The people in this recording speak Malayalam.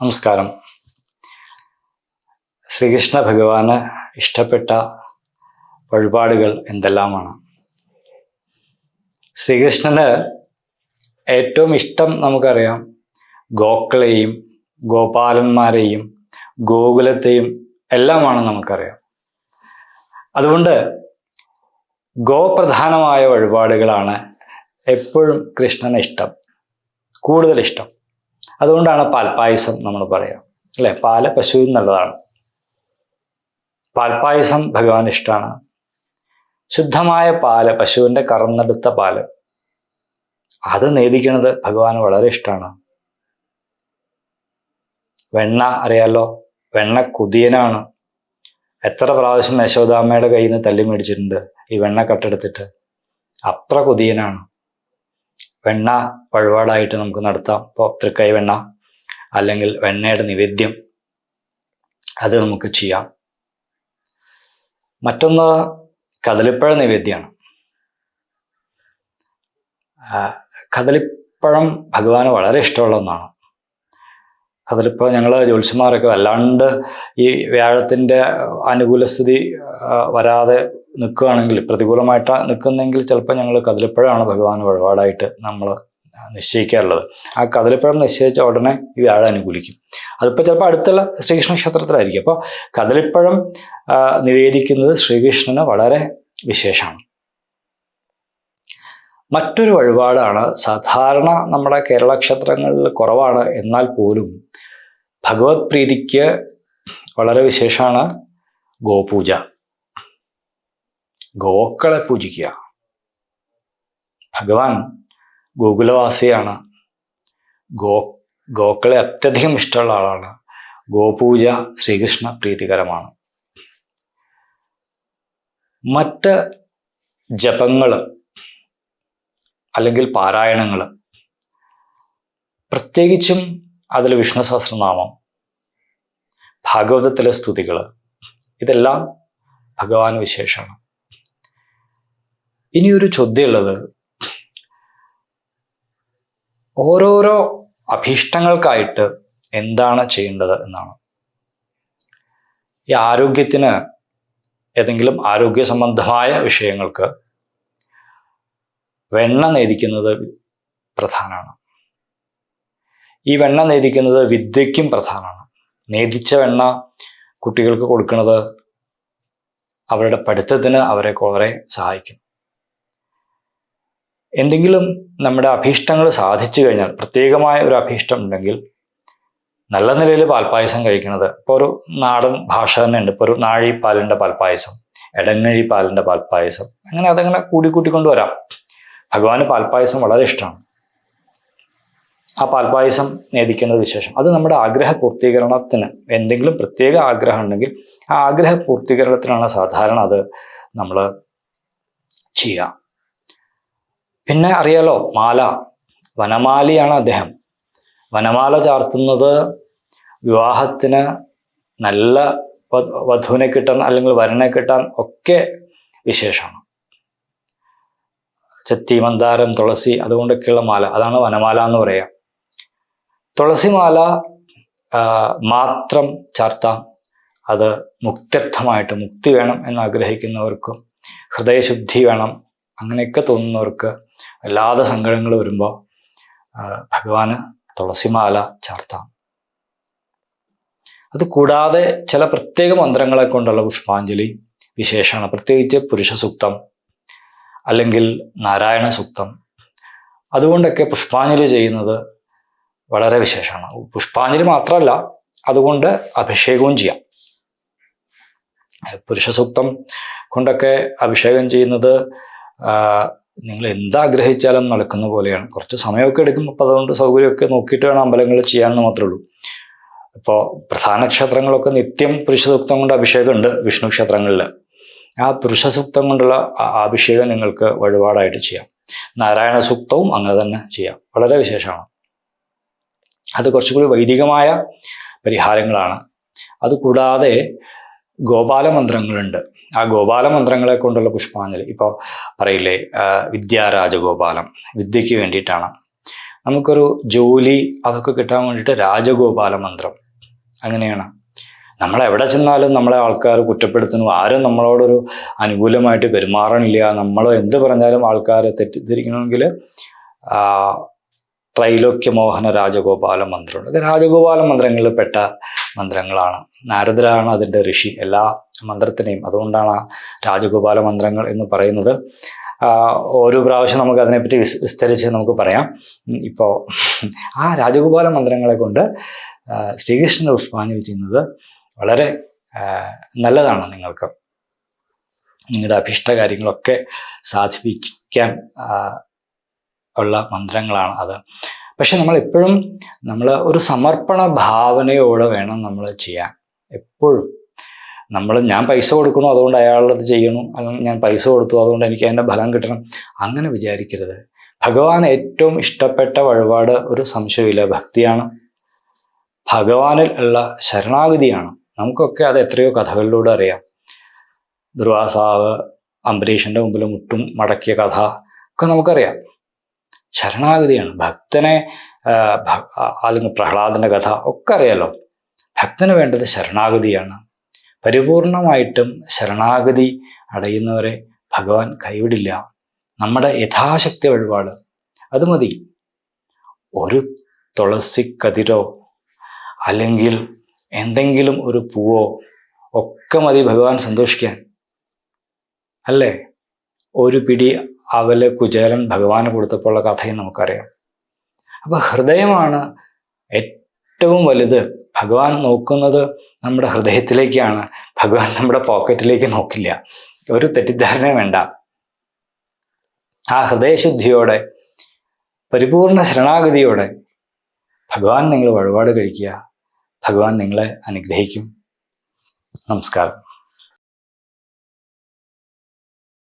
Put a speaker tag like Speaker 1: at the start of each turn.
Speaker 1: നമസ്കാരം. ശ്രീകൃഷ്ണ ഭഗവാന് ഇഷ്ടപ്പെട്ട വഴിപാടുകൾ എന്തെല്ലാമാണ്? ശ്രീകൃഷ്ണന് ഏറ്റവും ഇഷ്ടം നമുക്കറിയാം ഗോക്കളെയും ഗോപാലന്മാരെയും ഗോകുലത്തെയും എല്ലാമാണ് നമുക്കറിയാം. അതുകൊണ്ട് ഗോപ്രധാനമായ വഴിപാടുകളാണ് എപ്പോഴും കൃഷ്ണന് ഇഷ്ടം. കൂടുതൽ ഇഷ്ടം അതുകൊണ്ടാണ് പാൽപ്പായസം നമ്മൾ പറയാം അല്ലെ? പാൽ പശുവിൽ നല്ലതാണ്. പാൽപ്പായസം ഭഗവാൻ ഇഷ്ടമാണ്. ശുദ്ധമായ പാൽ പശുവിന്റെ കറന്നെടുത്ത പാൽ അത് നേദിക്കണത് ഭഗവാന് വളരെ ഇഷ്ടമാണ്. വെണ്ണ അറിയാലോ? വെണ്ണ കുതിയനാണ്. എത്ര പ്രാവശ്യം യശോദാമ്മയുടെ കയ്യിൽ നിന്ന് തല്ലി മേടിച്ചിട്ടുണ്ട് ഈ വെണ്ണ കട്ടെടുത്തിട്ട്. അത്ര കുതിയനാണ്. വെണ്ണ വഴിപാടായിട്ട് നമുക്ക് നടത്താം. ഇപ്പോൾ തൃക്കൈ വെണ്ണ അല്ലെങ്കിൽ വെണ്ണയുടെ നിവേദ്യം അത് നമുക്ക് ചെയ്യാം. മറ്റൊന്ന് കദളിപ്പഴ നിവേദ്യമാണ്. കദളിപ്പഴം ഭഗവാന് വളരെ ഇഷ്ടമുള്ള ഒന്നാണ്. കദളിപ്പഴം ഞങ്ങൾ ജ്യോത്സ്യന്മാരൊക്കെ വല്ലാണ്ട് ഈ വ്യാഴത്തിന്റെ അനുകൂലസ്ഥിതി വരാതെ നിൽക്കുകയാണെങ്കിൽ പ്രതികൂലമായിട്ട് നിൽക്കുന്നെങ്കിൽ ചിലപ്പോൾ ഞങ്ങൾ കതിലപ്പഴമാണ് ഭഗവാൻ വഴിപാടായിട്ട് നമ്മൾ നിശ്ചയിക്കാറുള്ളത്. ആ കദളിപ്പഴം നിശ്ചയിച്ച ഉടനെ ഈ വ്യാഴം അനുകൂലിക്കും. അതിപ്പോൾ ചിലപ്പോൾ അടുത്തുള്ള ശ്രീകൃഷ്ണ ക്ഷേത്രത്തിലായിരിക്കും. അപ്പോൾ കദളിപ്പഴം നിവേദിക്കുന്നത് ശ്രീകൃഷ്ണന് വളരെ വിശേഷമാണ്. മറ്റൊരു വഴിപാടാണ് സാധാരണ നമ്മുടെ കേരള ക്ഷേത്രങ്ങളിൽ കുറവാണ്. എന്നാൽ പോലും ഭഗവത് പ്രീതിക്ക് വളരെ വിശേഷമാണ് ഗോപൂജ. ഗോക്കളെ പൂജിക്കുക. ഭഗവാൻ ഗോകുലവാസിയാണ്. ഗോ ഗോക്കളെ അത്യധികം ഇഷ്ടമുള്ള ആളാണ്. ഗോപൂജ ശ്രീകൃഷ്ണ പ്രീതികരമാണ്. മറ്റ് ജപങ്ങൾ അല്ലെങ്കിൽ പാരായണങ്ങൾ പ്രത്യേകിച്ചും അതിൽ വിഷ്ണു സഹസ്രനാമം ഭാഗവതത്തിലെ സ്തുതികൾ ഇതെല്ലാം ഭഗവാൻ വിശേഷമാണ്. ഇനിയൊരു ചോദ്യമുള്ളത്. ഓരോരോ അഭീഷ്ടങ്ങൾക്കായിട്ട് എന്താണ് ചെയ്യേണ്ടത് എന്നാണ്. ഈ ആരോഗ്യത്തിന് ഏതെങ്കിലും ആരോഗ്യ സംബന്ധമായ വിഷയങ്ങൾക്ക് വെണ്ണ നേദിക്കുന്നത് പ്രധാനമാണ്. ഈ വെണ്ണ നേദിക്കുന്നത് വിദ്യയ്ക്കും പ്രധാനമാണ്. നേദിച്ച വെണ്ണ കുട്ടികൾക്ക് കൊടുക്കുന്നത് അവരുടെ പഠിത്തത്തിന് അവരെ വളരെ സഹായിക്കും. എന്തെങ്കിലും നമ്മുടെ അഭീഷ്ടങ്ങൾ സാധിച്ചു കഴിഞ്ഞാൽ പ്രത്യേകമായ ഒരു അഭീഷ്ടം ഉണ്ടെങ്കിൽ നല്ല നിലയിൽ പാൽപ്പായസം കഴിക്കുന്നത്. ഇപ്പോൾ ഒരു നാടൻ ഭാഷ തന്നെ ഉണ്ട് ഇപ്പോൾ ഒരു നാഴി പാലിന്റെ പാൽപ്പായസം എടങ്ങഴി പാലിന്റെ പാൽപ്പായസം അങ്ങനെ അതങ്ങനെ കൂടി കൂട്ടി കൊണ്ടുവരാം ഭഗവാന് പാൽപ്പായസം വളരെ ഇഷ്ടമാണ്. ആ പാൽപ്പായസം നേദിക്കുന്നത് വിശേഷം. അത് നമ്മുടെ ആഗ്രഹ പൂർത്തീകരണത്തിന് എന്തെങ്കിലും പ്രത്യേക ആഗ്രഹം ഉണ്ടെങ്കിൽ ആ ആഗ്രഹ പൂർത്തീകരണത്തിനാണ് സാധാരണ അത് നമ്മൾ ചെയ്യുക. പിന്നെ അറിയാലോ മാല. വനമാലിയാണ് അദ്ദേഹം. വനമാല ചാർത്തുന്നത് വിവാഹത്തിന് നല്ല വധു- വധുവിനെ കിട്ടാൻ അല്ലെങ്കിൽ വരനെ കിട്ടാൻ ഒക്കെ വിശേഷമാണ്. ചെത്തി മന്ദാരം തുളസി അതുകൊണ്ടൊക്കെയുള്ള മാല. അതാണ് വനമാല എന്ന് പറയാം. തുളസിമാല മാല മാത്രം ചാർത്താം. അത് മുക്ത്യർത്ഥമായിട്ട് മുക്തി വേണം എന്ന് ആഗ്രഹിക്കുന്നവർക്കും ഹൃദയശുദ്ധി വേണം. അങ്ങനെയൊക്കെ തോന്നുന്നവർക്ക് വല്ലാതെ സങ്കടങ്ങൾ വരുമ്പോൾ ഭഗവാന് തുളസിമാല ചാർത്താം. അത് കൂടാതെ ചില പ്രത്യേക മന്ത്രങ്ങളെ കൊണ്ടുള്ള പുഷ്പാഞ്ജലി വിശേഷമാണ് പ്രത്യേകിച്ച് പുരുഷ സൂക്തം അല്ലെങ്കിൽ നാരായണ സൂക്തം. അതുകൊണ്ടൊക്കെ പുഷ്പാഞ്ജലി ചെയ്യുന്നത് വളരെ വിശേഷമാണ്. പുഷ്പാഞ്ജലി മാത്രമല്ല അതുകൊണ്ട് അഭിഷേകവും ചെയ്യാം. പുരുഷ സൂക്തം കൊണ്ടൊക്കെ അഭിഷേകം ചെയ്യുന്നത് നിങ്ങൾ എന്താഗ്രഹിച്ചാലും നടക്കുന്ന പോലെയാണ്. കുറച്ച് സമയമൊക്കെ എടുക്കും അപ്പോൾ അതുകൊണ്ട് സൗകര്യമൊക്കെ നോക്കിയിട്ട് വേണം അമ്പലങ്ങൾ ചെയ്യാമെന്ന് മാത്രമേ ഉള്ളൂ. ഇപ്പോൾ പ്രധാന ക്ഷേത്രങ്ങളൊക്കെ നിത്യം പുരുഷ സൂക്തം കൊണ്ട് അഭിഷേകമുണ്ട് വിഷ്ണു ക്ഷേത്രങ്ങളിൽ ആ പുരുഷ സൂക്തം കൊണ്ടുള്ള അഭിഷേകം നിങ്ങൾക്ക് വഴിപാടായിട്ട് ചെയ്യാം. നാരായണ സൂക്തവും അങ്ങനെ തന്നെ ചെയ്യാം. വളരെ വിശേഷമാണ്. അത് കുറച്ചുകൂടി വൈദികമായ പരിഹാരങ്ങളാണ്. അതുകൂടാതെ ഗോപാല മന്ത്രങ്ങളുണ്ട് ആ ഗോപാല മന്ത്രങ്ങളെ കൊണ്ടുള്ള പുഷ്പാഞ്ജലി. ഇപ്പോൾ പറയില്ലേ വിദ്യാരാജഗോപാലം വിദ്യയ്ക്ക് വേണ്ടിയിട്ടാണ്. നമുക്കൊരു ജോലി അതൊക്കെ കിട്ടാൻ വേണ്ടിയിട്ട് രാജഗോപാല മന്ത്രം അങ്ങനെയാണ്. നമ്മൾ എവിടെ ചെന്നാലും നമ്മളെ ആൾക്കാർ കുറ്റപ്പെടുത്തുന്നു. ആരും നമ്മളോടൊരു അനുകൂലമായിട്ട് പെരുമാറണില്ല. നമ്മൾ എന്ത് പറഞ്ഞാലും ആൾക്കാർ തെറ്റിദ്ധരിക്കണമെങ്കിൽ ത്രൈലോക്യ മോഹന രാജഗോപാല മന്ത്രമുണ്ട്. രാജഗോപാല മന്ത്രങ്ങളിൽ പെട്ട മന്ത്രങ്ങളാണ്. നാരദരാണ് അതിന്റെ ഋഷി. എല്ലാ മന്ത്രത്തിനെയും. അതുകൊണ്ടാണ് ആ രാജഗോപാല മന്ത്രങ്ങൾ എന്ന് പറയുന്നത്. ഓരോ പ്രാവശ്യം നമുക്ക് അതിനെപ്പറ്റി വിസ് വിസ്തരിച്ച് നമുക്ക് പറയാം. ഇപ്പോൾ ആ രാജഗോപാല മന്ത്രങ്ങളെ കൊണ്ട് ആ, ഉസ്മാനിൽ ചെയ്യുന്നത് വളരെ നല്ലതാണ് നിങ്ങൾക്ക്. നിങ്ങളുടെ അഭിഷ്ട കാര്യങ്ങളൊക്കെ സാധിപ്പിക്കാൻ ഉള്ള മന്ത്രങ്ങളാണ് അത്. പക്ഷെ നമ്മൾ എപ്പോഴും നമ്മൾ ഒരു സമർപ്പണ ഭാവനയോടെ വേണം നമ്മൾ ചെയ്യാൻ. എപ്പോഴും. നമ്മൾ ഞാൻ പൈസ കൊടുക്കണോ അതുകൊണ്ട് അയാളത് ചെയ്യണം? അല്ലെങ്കിൽ ഞാൻ പൈസ കൊടുത്തു അതുകൊണ്ട് എനിക്ക് അതിന്റെ ഫലം കിട്ടണം? അങ്ങനെ വിചാരിക്കരുത്. ഭഗവാൻ ഏറ്റവും ഇഷ്ടപ്പെട്ട വഴിപാട് ഒരു സംശയമില്ല ഭക്തിയാണ്. ഭഗവാനിൽ ഉള്ള ശരണാഗതിയാണ്. നമുക്കൊക്കെ അത് എത്രയോ കഥകളിലൂടെ അറിയാം. ദുർവാസാവ് അംബരീഷിന്റെ മുമ്പിൽ മുട്ടും മടക്കിയ കഥ ഒക്കെ നമുക്കറിയാം. ശരണാഗതിയാണ്. ഭക്തനെ അല്ലെങ്കിൽ പ്രഹ്ലാദന്റെ കഥ ഒക്കെ അറിയാലോ. ഭക്തന് വേണ്ടത് ശരണാഗതിയാണ്. പരിപൂർണമായിട്ടും ശരണാഗതി അടയുന്നവരെ ഭഗവാൻ കൈവിടില്ല. നമ്മുടെ യഥാശക്തി വഴിപാട് അത് മതി. ഒരു തുളസി കതിരോ അല്ലെങ്കിൽ എന്തെങ്കിലും ഒരു പൂവോ ഒക്കെ മതി ഭഗവാൻ സന്തോഷിക്കാൻ. അല്ലേ? ഒരു പിടി അവൽ കുചേലൻ ഭഗവാന് കൊടുത്തപ്പോഴുള്ള കഥയും നമുക്കറിയാം. അപ്പൊ ഹൃദയമാണ് ഏറ്റവും വലുത്. ഭഗവാൻ നോക്കുന്നത് നമ്മുടെ ഹൃദയത്തിലേക്കാണ്. ഭഗവാൻ നമ്മുടെ പോക്കറ്റിലേക്ക് നോക്കില്ല. ഒരു തെറ്റിദ്ധാരണ വേണ്ട. ആ ഹൃദയശുദ്ധിയോടെ പരിപൂർണ ശരണാഗതിയോടെ ഭഗവാൻ നിങ്ങൾ വഴിപാട് കഴിക്കുക. ഭഗവാൻ നിങ്ങളെ അനുഗ്രഹിക്കും. നമസ്കാരം.